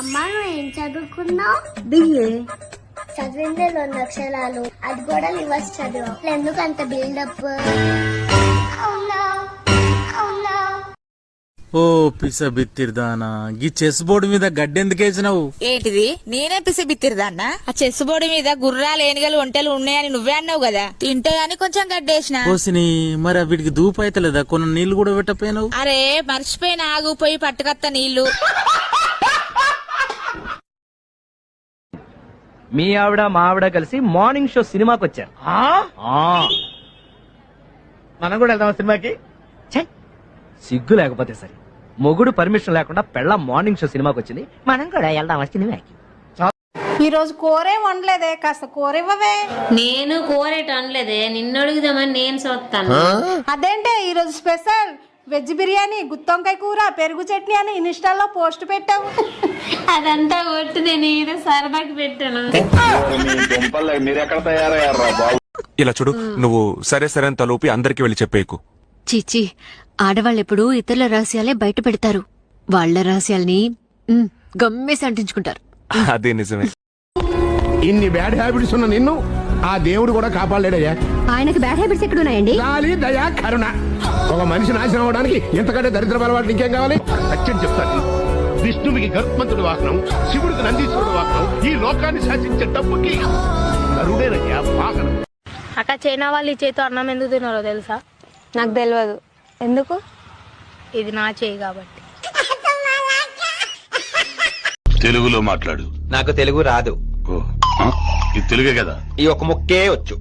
అమ్మా నువ్వు ఏం చదువుకున్నావు? బియ్యే చదివిందే రెండు అక్షరాలు. అది కూడా రివర్స్ చదువు. ఎందుకు అంత బిల్డప్ ఓ పిస బిత్తిర్దానా. గీ చెస్ బోర్డు మీద గడ్డెందుకేసినావు? ఏంటిది? నేనే పిసిబిత్తిరిదాన్నా ఆ చెస్ బోర్డు మీద గుర్రాలు ఏనుగలు ఒంటెలు ఉన్నాయని నువ్వే అన్నావు కదా? తింటే అని కొంచెం గడ్డేసిన? పోసిని మరి వీటికి దూపు అయితలేదా? కొన్ని నీళ్ళు కూడా పెట్టపోయినావు? అరే మర్చిపోయిన ఆగు పోయి పట్టుకత్త నీళ్ళు మీ ఆవిడ మా ఆవిడ కలిసి మార్నింగ్ షో సినిమాకి వచ్చారు. ఆ. మనం కూడా వెళ్దాం సినిమాకి? ఛే! సిగ్గు లేకపోతే సరే. మొగుడు పర్మిషన్ లేకుండా పెళ్ళ మార్నింగ్ షో సినిమాకి వచ్చింది. మనం కూడా వెళ్దాం సినిమాకి? ఈ రోజు కూరే వండలేదే కాస్త కూర ఇవ్వవే. నేను కోరేట అనలేదే నిన్ను అడుగుదామని నేను చూస్తాను అదేంటే ఈ రోజు స్పెషల్. వెజ్ బిర్యానీ గుత్తొంకాయ కూర పెరుగు చట్నీ అని ఇన్స్టాల్లో పోస్ట్ పెట్టావు. అదంతా కొట్టుదే నేను సరదాకి పెట్టాను. ఇలా చూడు నువ్వు సరే సరే అని తలూపి అందరికి వెళ్ళి చెప్పేకు చీచి ఆడవాళ్ళెప్పుడు ఇతరుల రహస్యాలే బయట పెడతారు. వాళ్ళ రహస్యాల్ని గమ్మేసి అంటించుకుంటారు. అదే నిజమే. ఇన్ని బ్యాడ్ హ్యాబిట్స్ ఉన్న నిన్ను ఆ దేవుడు కూడా కాపాడలేడయ్యా. ఆయనకి బ్యాడ్ హ్యాబిట్స్ ఎక్కడున్నాయండి? లాలి దయా కరుణ. ఒక మనిషి నాశనం అవడానికి ఎంతకంటే దరిద్ర బలవాడు ఇంకేం కావాలి? సత్యం చెప్తాను. విష్ణువుకి గర్భమంతుడు వాహనం శివుడికి నందీశ్వరుడు వాహనం ఈ లోకాన్ని శాసించే డబ్బుకి నరుడేనయ్యా వాహనం. అక్క చైనా వాళ్ళు ఈ చేతితో అన్నం ఎందుకు తిన్నారో తెలుసా? నాకు తెలియదు ఎందుకు? ఇది నా చేయి కాబట్టి. తెలుగులో మాట్లాడు. నాకు తెలుగు రాదు. ఓ? ఇది తెలుగే కదా? ఈ ఒక ముక్కే వచ్చు.